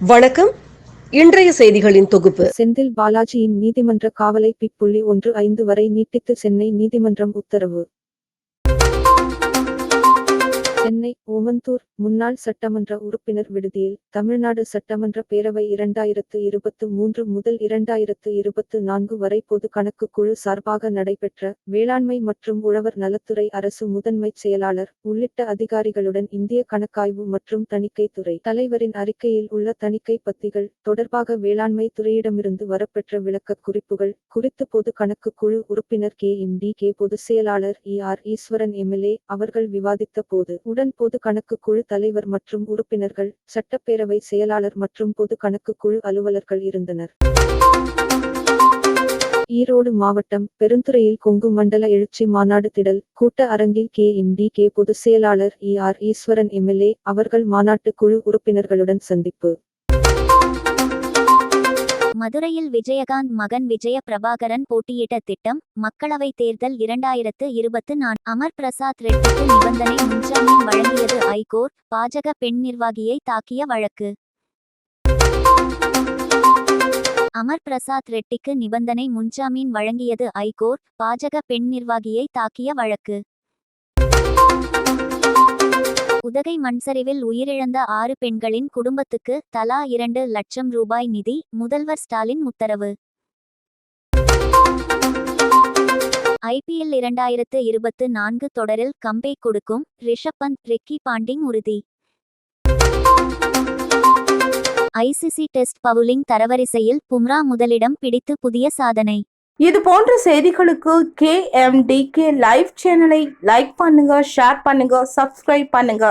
வணக்கம். இன்றைய செய்திகளின் தொகுப்பு. செந்தில் பாலாஜியின் நீதிமன்ற காவலை பிப்புள்ளி ஒன்று ஐந்து வரை நீட்டித்து சென்னை நீதிமன்றம் உத்தரவு. சென்னை ஓமந்தூர் முன்னாள் சட்டமன்ற உறுப்பினர் விடுதியில் தமிழ்நாடு சட்டமன்ற பேரவை இரண்டாயிரத்து இருபத்து மூன்று முதல் இரண்டாயிரத்து இருபத்து நான்கு வரை பொது கணக்கு குழு சார்பாக நடைபெற்ற வேளாண்மை மற்றும் உழவர் நலத்துறை அரசு முதன்மைச் செயலாளர் உள்ளிட்ட அதிகாரிகளுடன் இந்திய கணக்காய்வு மற்றும் தணிக்கை துறை தலைவரின் அறிக்கையில் உள்ள தணிக்கை பத்திகள் தொடர்பாக வேளாண்மை துறையிடமிருந்து வரப்பெற்ற விளக்கக் குறிப்புகள் குறித்து பொது கணக்கு குழு உறுப்பினர் கே எம் டி கே பொதுச் செயலாளர் இ ஆர் ஈஸ்வரன் எம்எல்ஏ அவர்கள் விவாதித்த போது உடன் பொது கணக்கு குழு தலைவர் மற்றும் உறுப்பினர்கள் சட்டப்பேரவை செயலாளர் மற்றும் பொது கணக்கு குழு அலுவலர்கள் இருந்தனர். ஈரோடு மாவட்டம் பெருந்துறையில் கொங்கு மண்டல எழுச்சி மாநாடு திடல் கூட்ட அரங்கில் கே. எம். டி. கே. பொதுச் செயலாளர் இ. ஆர். ஈஸ்வரன் எம்எல்ஏ அவர்கள் மாநாட்டு குழு உறுப்பினர்களுடன் சந்திப்பு. மதுரையில் விஜயகாந்த் மகன் விஜய பிரபாகரன் போட்டியிட்ட திட்டம் மக்களவைத் தேர்தல் இரண்டாயிரத்து இருபத்து நான் அமர் பிரசாத் ரெட்டிக்கு நிபந்தனை முன்ஜாமீன் வழங்கியது ஐகோர்ட் பாஜக பெண் நிர்வாகியை தாக்கிய வழக்கு. அமர் பிரசாத் ரெட்டிக்கு நிபந்தனை முன்ஜாமீன் வழங்கியது ஐகோர்ட் பாஜக பெண் நிர்வாகியை தாக்கிய வழக்கு. உதகை மண்சரிவில் உயிரிழந்த ஆறு பெண்களின் குடும்பத்துக்கு தலா இரண்டு லட்சம் ரூபாய் நிதி முதல்வர் ஸ்டாலின் உத்தரவு. ஐபிஎல் இரண்டாயிரத்து இருபத்து நான்கு தொடரில் கம்பே கொடுக்கும் ரிஷப் பந்த் ரிக்கி பாண்டிங் உறுதி. ஐசிசி டெஸ்ட் பவுலிங் தரவரிசையில் பும்ரா முதலிடம் பிடித்து புதிய சாதனை. இது போன்ற செய்திகளுக்கு K M T K live சேனலை லைக் பண்ணுங்க ஷேர் பண்ணுங்க சப்ஸ்கிரைப் பண்ணுங்க.